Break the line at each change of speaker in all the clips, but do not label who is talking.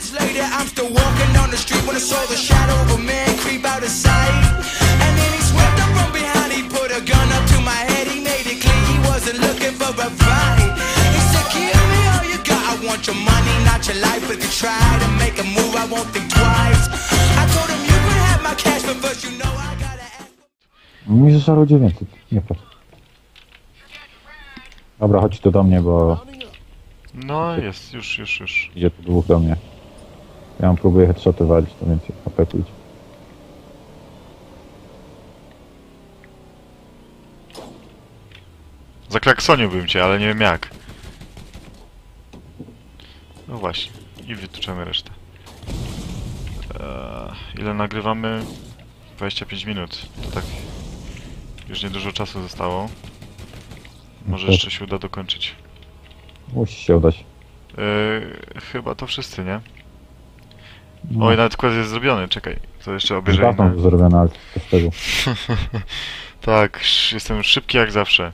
minutes later, I'm still walking on the street when I saw the shadow of a man creep out of sight. And then he swept up from behind, he put a gun up to my head, he made it clear he wasn't looking for a fight. He said, Give me all you got, I want your money, not your life. If you try to make a move, I won't think twice. I told him you could have my cash, but first you know I gotta ask.
Mi żarło 900, nie patrz. Dobra, chodź tu do mnie, bo
No jest, już, już, już.
idzie tu dwóch do mnie. Ja mam próbuję headshoty walić, to więcej HP pójdzie.
Zaklaksoniłbym cię, ale nie wiem jak. No właśnie. I wytłuczemy resztę. Eee, ile nagrywamy? 25 minut. To tak... Już niedużo czasu zostało. Może
Tak.
jeszcze się uda dokończyć.
Musi się udać.
Eee, chyba to wszyscy, nie?
No,
Oj, nawet quest jest zrobiony, czekaj. To jeszcze obejrzę
datą
inne.
zrobione, ale to z tego.
tak, sz- jestem szybki jak zawsze.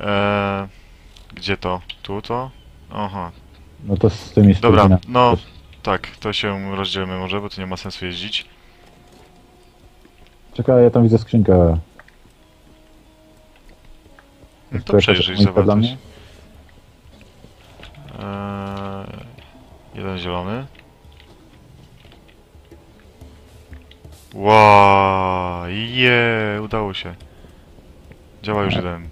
Eee, gdzie to? Tu to? Aha.
No to z tymi
Dobra,
stopniami
no tak, to się rozdzielmy może, bo to nie ma sensu jeździć.
Czekaj, ja tam widzę skrzynkę.
No to przejrzyj
komunikat dla mnie?
Eee, jeden zielony. Wow, je, udało się. Działa już jeden.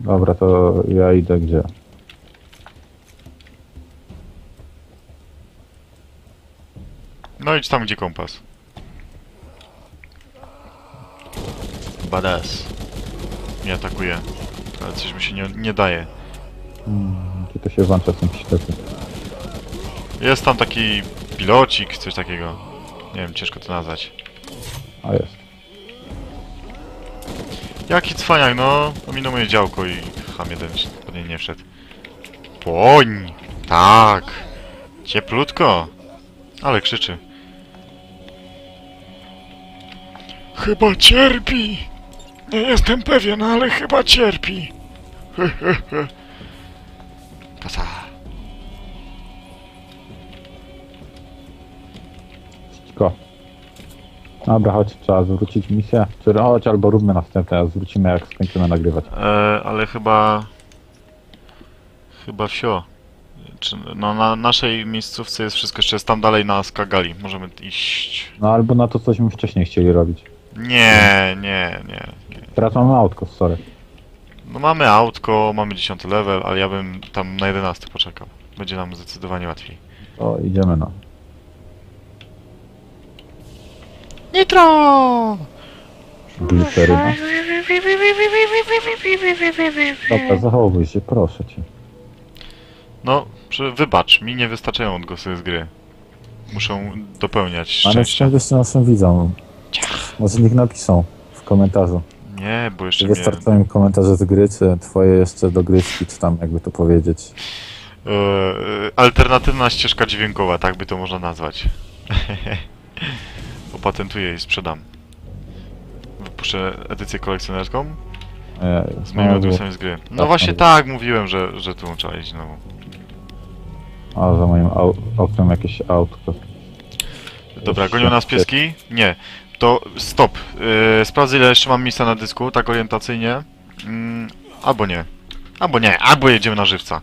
Dobra, to ja idę gdzie?
No idź tam, gdzie kompas. Badass. Nie atakuje. Ale coś mi się nie, nie daje.
Hmm, czy to się włącza są ślepy?
Jest tam taki pilocik, coś takiego. Nie wiem, ciężko to nazwać.
A jest.
Jaki cwaniak, no. Ominął moje działko i ham jeden pod nie nie wszedł. Poń! Tak! Cieplutko! Ale krzyczy. Chyba cierpi! Nie jestem pewien, ale chyba cierpi. Kasa.
Cicho. Dobra, chodź, trzeba zwrócić misję. Czy chodź, albo róbmy następne, a zwrócimy jak skończymy nagrywać.
E, ale chyba... Chyba wsio. Czy, no na naszej miejscówce jest wszystko jeszcze jest tam dalej na Skagali. Możemy iść.
No albo na to cośmy wcześniej chcieli robić.
Nie, nie, nie. nie.
Teraz mamy autko, sorry.
No mamy autko, mamy 10 level, ale ja bym tam na 11 poczekał. Będzie nam zdecydowanie łatwiej.
To idziemy no.
Nitro!
Gliceryna. Dobra, zachowuj się, proszę cię.
No, przy- wybacz, mi nie wystarczają odgłosy z gry. Muszę dopełniać
Ale
szczęścia.
skąd jeszcze naszym widzom? Może niech napiszą w komentarzu.
Nie, bo jeszcze
Czy
mnie...
wystarczają komentarze z gry, czy twoje jeszcze dogrywki, czy tam jakby to powiedzieć.
E, alternatywna ścieżka dźwiękowa, tak by to można nazwać. Opatentuję i sprzedam. Wypuszczę edycję kolekcjonerską
Ej,
z moimi
znowu-
odgłosami z gry. No
Tak,
właśnie
tak.
tak, mówiłem, że, że tu trzeba iść znowu.
A, za moim au oknem jakieś autko.
Dobra, gonią nas pieski? Nie. To stop. Yy, sprawdzę ile jeszcze mam miejsca na dysku, tak orientacyjnie. Mm, albo nie. Albo nie, albo jedziemy na żywca.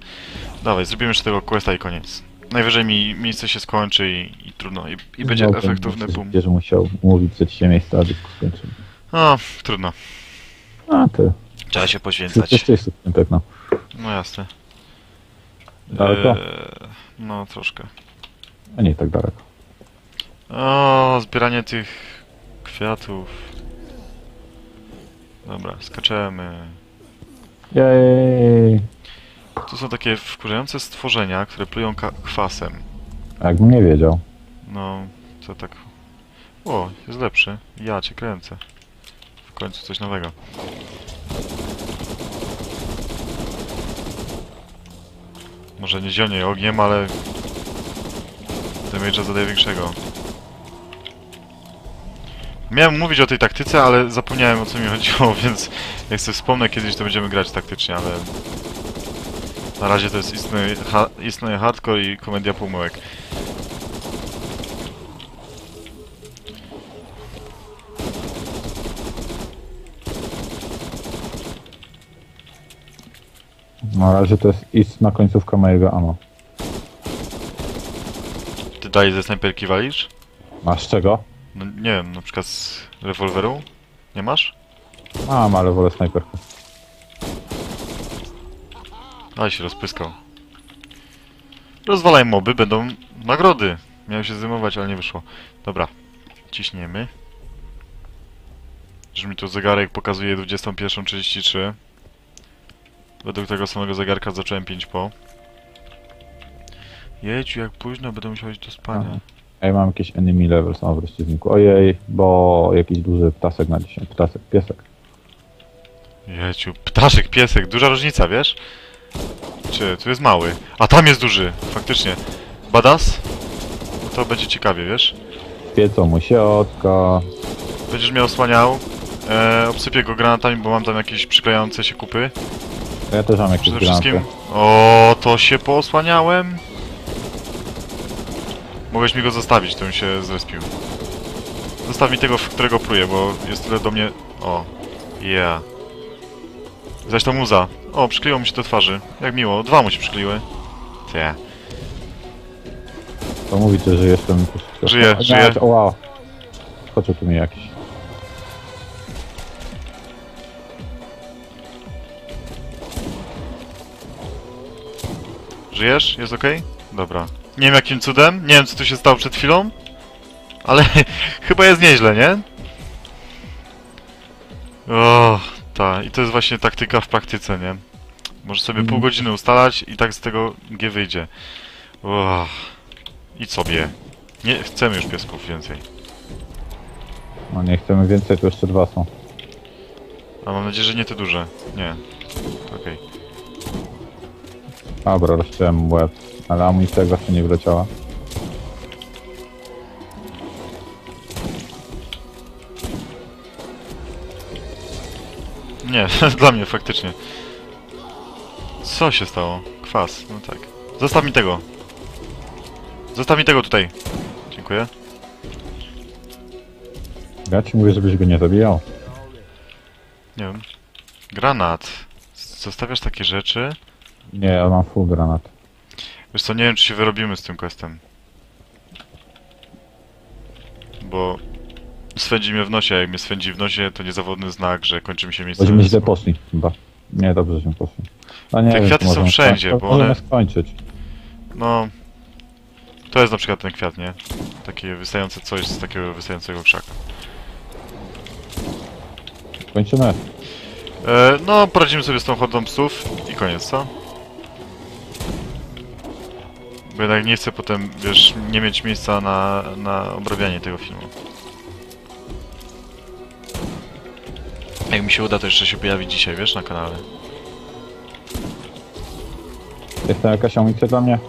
Dawaj, zrobimy jeszcze tego questa i koniec. Najwyżej mi miejsce się skończy i, i trudno. I, i będzie
Znowu
efektywny boom.
Będziesz musiał mówić, że ci się miejsce na dysku skończy.
No, trudno.
A ty.
Trzeba się
Ty
poświęcać.
też jest pewno.
No jasne.
Daleko?
Eee, no troszkę.
A nie tak daleko.
O, zbieranie tych kwiatów. Dobra, skaczemy.
Jej.
Tu są takie wkurzające stworzenia, które plują kwasem.
Jakbym nie wiedział.
No, co tak... O, jest lepszy. Ja cię kręcę. W końcu coś nowego. Może nie zionie ogniem, ale... Damage'a zadaje większego. Miałem mówić o tej taktyce, ale zapomniałem o co mi chodziło, więc jak sobie wspomnę kiedyś, to będziemy grać taktycznie, ale... Na razie to jest istny, ha, istny hardcore i komedia pomyłek.
Na razie to jest istna końcówka mojego ammo.
Ty dalej ze snajperki walisz?
Masz czego?
No nie wiem, na przykład z rewolweru? Nie masz?
Mam, ale wolę snajperkę.
Ale się rozpyskał. Rozwalaj moby, będą nagrody. Miałem się zajmować, ale nie wyszło. Dobra, ciśniemy. Że mi tu zegarek pokazuje 21.33. Według tego samego zegarka zacząłem 5 po. Jedź, jak późno będę musiał iść do spania.
Ej, mam jakieś enemy levels, o wreszcie znikło. Ojej, bo jakiś duży ptasek na dzisiaj. Ptasek, piesek.
Jeciu, ptaszek, piesek, duża różnica, wiesz? Czy, tu jest mały. A tam jest duży, faktycznie. Badas? No to będzie ciekawie, wiesz?
Piecą mu sieotka.
Będziesz mnie osłaniał. E, obsypię go granatami, bo mam tam jakieś przyklejające się kupy.
Ja też mam jakieś
Przede
granaty.
wszystkim... O, to się poosłaniałem. Mogłeś mi go zostawić, to bym się zrespił. Zostaw mi tego, w którego pruję, bo jest tyle do mnie... O, yeah. Zaś to muza. O, przykleiło mi się do twarzy. Jak miło, dwa mu się przykleiły. Tie.
To mówicie, że jestem...
Żyję,
o,
żyję.
nie, O, wow. Skoczył tu mi jakiś.
Żyjesz? Jest okej? Dobra. Nie wiem jakim cudem, nie wiem co tu się stało przed chwilą, ale chyba jest nieźle, nie? O, ta. I to jest właśnie taktyka w praktyce, nie? Możesz sobie pół godziny ustalać i tak z tego G wyjdzie. Idź sobie. Nie chcemy już piesków więcej.
No nie chcemy więcej, to jeszcze dwa są.
A mam nadzieję, że nie te duże. Nie. Okej.
Dobra, rozciąłem łeb. Ale amunicja jak zawsze nie wleciała.
Nie, dla mnie faktycznie. Co się stało? Kwas, no tak. Zostaw mi tego. Zostaw mi tego tutaj. Dziękuję.
Ja ci mówię, żebyś go nie zabijał.
Nie wiem. Granat. Zostawiasz takie rzeczy?
Nie, ja mam full granat.
Wiesz co, nie wiem czy się wyrobimy z tym questem. Bo swędzi mnie w nosie, a jak mnie swędzi w nosie, to niezawodny znak, że kończy mi się miejsce.
Bośmy źle poszli chyba. Nie, dobrze, żeśmy poszli. A nie
Te
wiem,
kwiaty są
możemy
wszędzie, bo
Możemy
one-
skończyć.
No. To jest na przykład ten kwiat, nie? Takie wystające coś z takiego wystającego krzaka.
Kończymy.
E, no, poradzimy sobie z tą hordą psów i koniec, co? Bo jednak nie chcę potem, wiesz, nie mieć miejsca na, na obrabianie tego filmu. Jak mi się uda, to jeszcze się pojawi dzisiaj, wiesz, na kanale.
Jest tam jakaś amunicja dla mnie?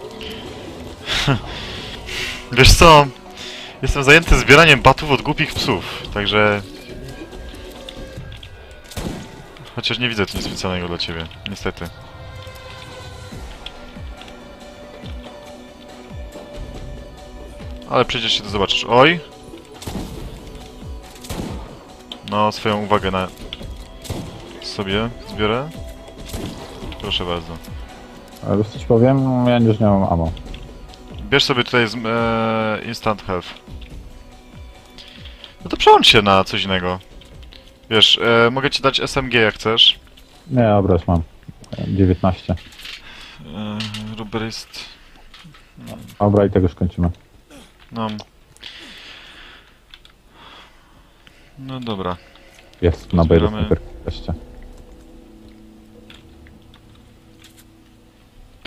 Wiesz co? Jestem zajęty zbieraniem batów od głupich psów, także... Chociaż nie widzę tu nic specjalnego dla ciebie, niestety. Ale przejdziesz się to zobaczysz. Oj! No, swoją uwagę na... sobie zbiorę. Proszę bardzo.
Ale wiesz co ci powiem? Ja już nie mam ammo.
Bierz sobie tutaj z, e, Instant Health. No to przełącz się na coś innego. Wiesz, e, mogę ci dać SMG jak chcesz.
Nie, dobra, już mam. E, 19.
E, Ruberist.
Dobra, i tego już kończymy.
No. No dobra.
Jest na B do
Zbieramy.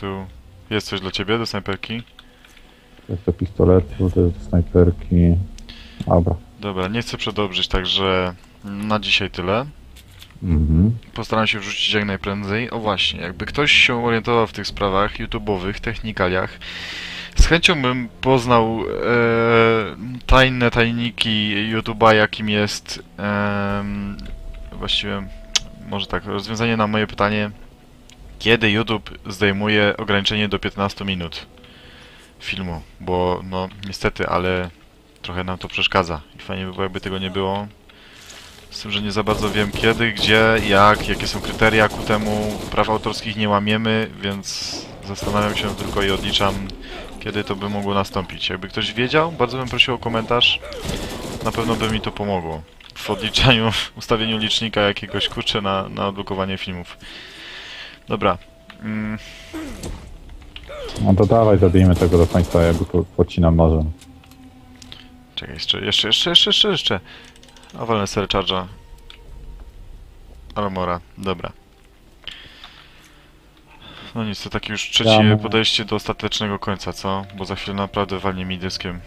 Tu jest coś dla ciebie do snajperki.
Jest do pistoletu, to jest do snajperki. Dobra.
Dobra, nie chcę przedobrzyć, także na dzisiaj tyle.
Mhm.
Postaram się wrzucić jak najprędzej. O właśnie, jakby ktoś się orientował w tych sprawach YouTube'owych, technikaliach, z chęcią bym poznał e, tajne tajniki YouTube'a, jakim jest em, właściwie, może tak, rozwiązanie na moje pytanie, kiedy YouTube zdejmuje ograniczenie do 15 minut filmu, bo no niestety, ale trochę nam to przeszkadza i fajnie by było jakby tego nie było. Z tym, że nie za bardzo wiem kiedy, gdzie, jak, jakie są kryteria ku temu. Praw autorskich nie łamiemy, więc zastanawiam się tylko i odliczam, kiedy to by mogło nastąpić. Jakby ktoś wiedział, bardzo bym prosił o komentarz. Na pewno by mi to pomogło w odliczaniu, ustawieniu licznika jakiegoś kurczę na, na odblokowanie filmów. Dobra. Mm,
No to dawaj, zabijmy tego do końca, ja go po- pocinam nożem.
czekaj, jeszcze, jeszcze, jeszcze, jeszcze, jeszcze, jeszcze. A walnę sobie. Armora, dobra. No nic, to takie już trzecie podejście do ostatecznego końca, co? Bo za chwilę naprawdę walnie mi dyskiem.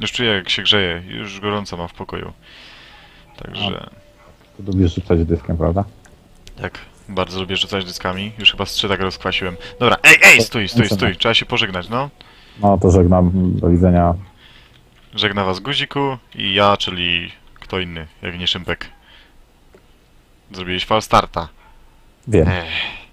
Już czuję jak się grzeje, już gorąco ma w pokoju. Także...
Ty lubisz rzucać dyskiem, prawda?
Tak, bardzo lubię rzucać dyskami. Już chyba z trzy tak rozkwasiłem. Dobra, ej, ej, stój, stój, stój. Trzeba się pożegnać, no.
No to żegnam, do widzenia.
Żegna was Guziku i ja, czyli kto inny, jak nie Szympek. Zrobiłeś fal starta.
Wiem.
Ech.